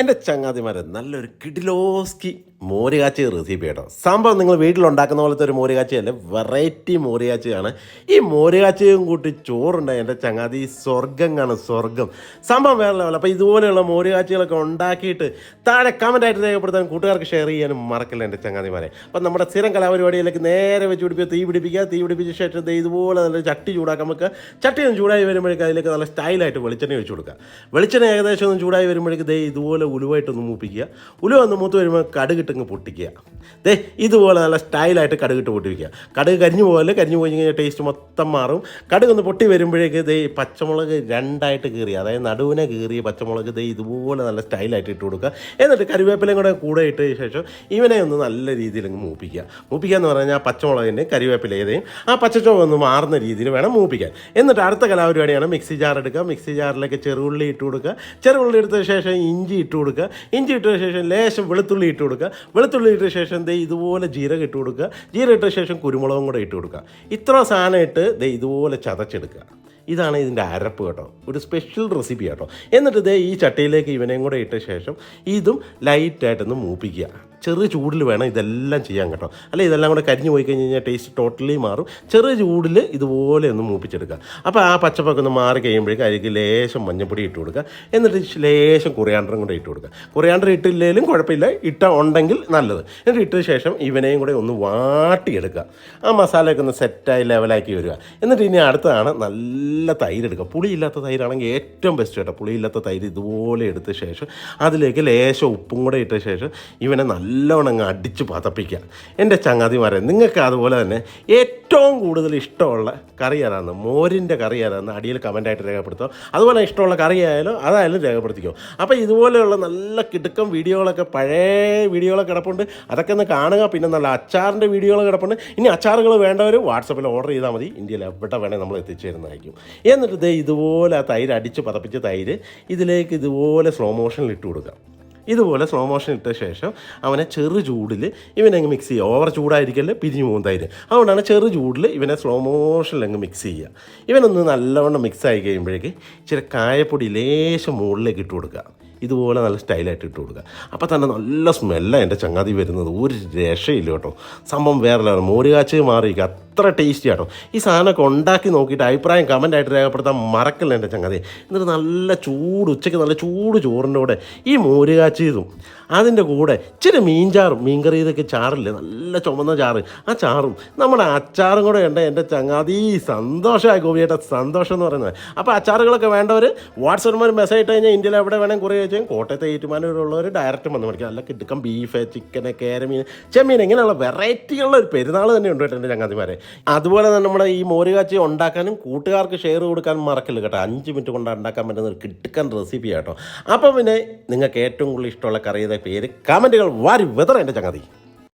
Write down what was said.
എന്റെ ചങ്ങാതിമാരെ നല്ലൊരു കിഡിലോസ്കി മോരുകാച്ചി റെസിപ്പി കേട്ടോ സംഭവം നിങ്ങൾ വീട്ടിലുണ്ടാക്കുന്ന പോലത്തെ ഒരു മോരുകാച്ചിയല്ല വെറൈറ്റി മോരുകാച്ചിയാണ്. ഈ മോരുകാച്ചിയും കൂട്ടി ചോറുണ്ടായി എന്റെ ചങ്ങാതി സ്വർഗം കാണും സ്വർഗം സംഭവം വേറെ ലെവൽ അപ്പോൾ ഇതുപോലെയുള്ള മോരുകാച്ചികളൊക്കെ ഉണ്ടാക്കിയിട്ട് താഴെ കമന്റായിട്ട് രേഖപ്പെടുത്താൻ കൂട്ടുകാർക്ക് ഷെയർ ചെയ്യാനും മറക്കില്ല എന്റെ ചങ്ങാതിമാരെ. അപ്പം നമ്മുടെ സ്ഥിരം കലാപരിപാടിയിലേക്ക് നേരെ വെച്ച് പിടിപ്പിക്കുക തീ പിടിപ്പിക്കുക. തീ പിടിപ്പിച്ച ശേഷം ഇതുപോലെ നല്ല ചട്ടി ചൂടാക്കാൻ നമുക്ക് ചട്ടി ഒന്ന് ചൂടായി വരുമ്പോഴേക്കും അതിലേക്ക് നല്ല സ്റ്റൈലായിട്ട് വെളിച്ചെണ്ണ ഒഴിച്ച് കൊടുക്കുക. വെളിച്ചെണ്ണ ഏകദേശം ഒന്ന് ചൂടായി വരുമ്പോഴേക്കും ദേ ഇതുപോലെ ഉലുവായിട്ടൊന്ന് മൂപ്പിക്കുക. ഉലുവ ഒന്ന് മൂത്ത് വരുമ്പോൾ കടുകിട്ടങ്ങ് പൊട്ടിക്കുക. ദേ ഇതുപോലെ നല്ല സ്റ്റൈലായിട്ട് കടുകിട്ട് പൊട്ടിക്കുക കടുക് കരിഞ്ഞു പോകല്ലേ? കരിഞ്ഞു പോയി കഴിഞ്ഞാൽ ടേസ്റ്റ് മൊത്തം മാറും. കടുക് ഒന്ന് പൊട്ടി വരുമ്പോഴേക്ക് ദേ പച്ചമുളക് രണ്ടായിട്ട് കീറി അതായത് നടുവിനെ കീറി പച്ചമുളക് ദേ ഇതുപോലെ നല്ല സ്റ്റൈലായിട്ട് ഇട്ട് കൊടുക്കുക. എന്നിട്ട് കറിവേപ്പിലയും കൂടെ കൂടെ ഇട്ട ശേഷം ഇവനെ ഒന്ന് നല്ല രീതിയിൽ അങ്ങ് മൂപ്പിക്കുക. മൂപ്പിക്കുക എന്ന് പറഞ്ഞാൽ ആ പച്ചമുളകിന്റെ കറിവേപ്പിലയുടെയും ആ പച്ചച്ചുവ ഒന്ന് മാറുന്ന രീതിയിൽ വേണം മൂപ്പിക്കാൻ. എന്നിട്ട് അടുത്ത കലാപരിപാടിയാണ് മിക്സി ജാർ എടുക്കുക. മിക്സി ജാറിലേക്ക് ചെറുള്ളി ഇട്ട് കൊടുക്കുക. ചെറുള്ളി എടുത്ത ശേഷം ഇഞ്ചി ഇട്ട് കൊടുക്കുക. ഇഞ്ചി ഇട്ട ശേഷം ലേശം വെളുത്തുള്ളി ഇട്ട് കൊടുക്കുക. വെളുത്തുള്ളി ഇട്ട ശേഷം ദേ ഇതുപോലെ ജീരകം ഇട്ട് കൊടുക്കുക. ജീരകം ഇട്ട ശേഷം കുരുമുളകും കൂടെ ഇട്ട് കൊടുക്കുക. ഇത്ര സാധനം ഇട്ട് ദേ ഇതുപോലെ ചതച്ചെടുക്കുക. ഇതാണ് ഇതിന്റെ അരപ്പ് കേട്ടോ. ഒരു സ്പെഷ്യൽ റെസിപ്പി കേട്ടോ എന്നിട്ട് ഇതേ ഈ ചട്ടിയിലേക്ക് ഇവനെയും കൂടെ ഇട്ട ശേഷം ഇതും ലൈറ്റായിട്ടൊന്ന് മൂപ്പിക്കുക. ചെറിയ ചൂടിൽ വേണം ഇതെല്ലാം ചെയ്യാൻ കേട്ടോ. അല്ലെ ഇതെല്ലാം കൂടെ കരിഞ്ഞു പോയി കഴിഞ്ഞ് കഴിഞ്ഞാൽ ടേസ്റ്റ് ടോട്ടലി മാറും. ചെറിയ ചൂടിൽ ഇതുപോലെ ഒന്ന് മൂപ്പിച്ചെടുക്കുക. അപ്പോൾ ആ പച്ചപ്പൊക്കെ ഒന്ന് മാറി കഴിയുമ്പോഴേക്കും അതിലേക്ക് ലേശം മഞ്ഞപ്പൊടി ഇട്ട് കൊടുക്കുക. എന്നിട്ട് ലേശം കുറിയാണ്ടറും കൂടെ ഇട്ട് കൊടുക്കുക. കുറിയാണ്ടർ ഇട്ടില്ലെങ്കിലും കുഴപ്പമില്ല. ഇട്ട ഉണ്ടെങ്കിൽ നല്ലത്. എന്നിട്ട് ഇട്ട ശേഷം ഇവനെയും കൂടെ ഒന്ന് വാട്ടിയെടുക്കുക. ആ മസാലയൊക്കെ ഒന്ന് സെറ്റായി ലെവലാക്കി വരിക. എന്നിട്ട് ഇനി അടുത്തതാണ് നല്ല തൈര് എടുക്കുക. പുളിയില്ലാത്ത തൈരാണെങ്കിൽ ഏറ്റവും ബെസ്റ്റ് കേട്ടോ. പുളിയില്ലാത്ത തൈര് ഇതുപോലെ എടുത്ത ശേഷം അതിലേക്ക് ലേശം ഉപ്പും കൂടെ ഇട്ട ശേഷം ഇവനെ നല്ലോണം അങ്ങ് അടിച്ച് പതപ്പിക്കുക. എന്റെ ചങ്ങാതിമാരെ നിങ്ങൾക്ക് അതുപോലെ തന്നെ ഏറ്റവും കൂടുതൽ ഇഷ്ടമുള്ള കറി ഏതാണെന്ന് മോരിന്റെ കറി ഏതാണെന്ന് അടിയിൽ കമന്റായിട്ട് രേഖപ്പെടുത്തുക അതുപോലെ ഇഷ്ടമുള്ള കറി ആയാലും അതായാലും രേഖപ്പെടുത്തിക്കോ. അപ്പോൾ ഇതുപോലെയുള്ള നല്ല കിടുക്കം വീഡിയോകളൊക്കെ പഴയ വീഡിയോകളൊക്കെ കിടപ്പുണ്ട്. അതൊക്കെ ഒന്ന് കാണുക. പിന്നെ നല്ല അച്ചാറിന്റെ വീഡിയോകൾ കിടപ്പുണ്ട്. ഇനി അച്ചാറുകൾ വേണ്ടവർ വാട്സപ്പിൽ ഓർഡർ ചെയ്താൽ മതി. ഇന്ത്യയിൽ എവിടെ വേണേൽ നമ്മൾ എത്തിച്ചു തരുന്നതായിരിക്കും എന്നിട്ട് ഇതേ ഇതുപോലെ ആ തൈര് അടിച്ച് പതപ്പിച്ച തൈര് ഇതിലേക്ക് ഇതുപോലെ സ്ലോ മോഷനിൽ ഇട്ട് കൊടുക്കാം ഇതുപോലെ സ്ലോ മോഷൻ ഇട്ട ശേഷം അവനെ ചെറു ചൂടിൽ ഇവനെ അങ്ങ് മിക്സ് ചെയ്യുക. ഓവർ ചൂടായിരിക്കല്ലേ? പിരിഞ്ഞു പോകും തൈര് അതുകൊണ്ടാണ് ചെറു ചൂടിൽ ഇവനെ സ്ലോ മോഷനിൽ അങ്ങ് മിക്സ് ചെയ്യുക. ഇവനൊന്ന് നല്ലവണ്ണം മിക്സ് ആയി കഴിയുമ്പോഴേക്ക് ഇച്ചിരി കായപ്പൊടി ലേശം മുകളിലേക്ക് ഇട്ട് കൊടുക്കുക. ഇതുപോലെ നല്ല സ്റ്റൈലായിട്ട് ഇട്ട് കൊടുക്കുക. അപ്പോൾ തന്നെ നല്ല സ്മെല്ലാണ് എന്റെ ചങ്ങാതി വരുന്നത്. ഒരു രക്ഷയില്ല കേട്ടോ. സംഭവം വേറെ മോര് മോരുകാച്ച് മാറിയിരിക്കുക. അത്ര ടേസ്റ്റി ആട്ടോ. ഈ സാധനമൊക്കെ ഉണ്ടാക്കി നോക്കിയിട്ട് അഭിപ്രായം കമന്റ് ആയിട്ട് രേഖപ്പെടുത്താൻ മറക്കല്ല എന്റെ ചങ്ങാതി. എന്നിട്ട് നല്ല ചൂട് ഉച്ചയ്ക്ക് നല്ല ചൂട് ചോറിന്റെ കൂടെ ഈ മോരുകാച്ചിയതും അതിന്റെ കൂടെ ഇച്ചിരി മീൻചാറും മീൻകറി ഇതൊക്കെ ചാറില്ലേ? നല്ല ചുമന്ന ചാറ്. ആ ചാറും നമ്മുടെ അച്ചാറും കൂടെ ഉണ്ട് എന്റെ ചങ്ങാതി സന്തോഷമായി ഗോപിയേട്ട. സന്തോഷം എന്ന് പറയുന്നത്. അപ്പോൾ അച്ചാറുകളൊക്കെ വേണ്ടവർ വാട്സപ്പിൽ മെസ്സേജ് ഇട്ട് കഴിഞ്ഞാൽ ഇന്ത്യയിൽ എവിടെ വേണമെങ്കിൽ കുറേ വെച്ചാൽ കോട്ടയത്തെ ഏറ്റുമാനൂരുള്ളവർ ഡയറക്റ്റ് വന്ന് മേടിക്കാം നല്ല കിടുക്കം ബീഫ് ചിക്കൻ കേരമീൻ ചെമ്മീൻ ഇങ്ങനെയുള്ള വെറൈറ്റികളുള്ള ഒരു പെരുന്നാൾ തന്നെ ഉണ്ട് കേട്ടോ എന്റെ ചങ്ങാതിമാരെ. അതുപോലെ തന്നെ നമ്മുടെ ഈ മോരുകാച്ചി ഉണ്ടാക്കാനും കൂട്ടുകാർക്ക് ഷെയർ കൊടുക്കാനും മറക്കില്ല കേട്ടോ. അഞ്ച് മിനിറ്റ് കൊണ്ട് ഉണ്ടാക്കാൻ പറ്റുന്ന ഒരു കിട്ടുക്കൻ റെസിപ്പി കേട്ടോ. അപ്പം പിന്നെ നിങ്ങൾക്ക് ഏറ്റവും കൂടുതൽ ഇഷ്ടമുള്ള കറിയുടെ പേര് കമന്റുകൾ വാരി വെതറ എന്റെ ചങ്ങാതി.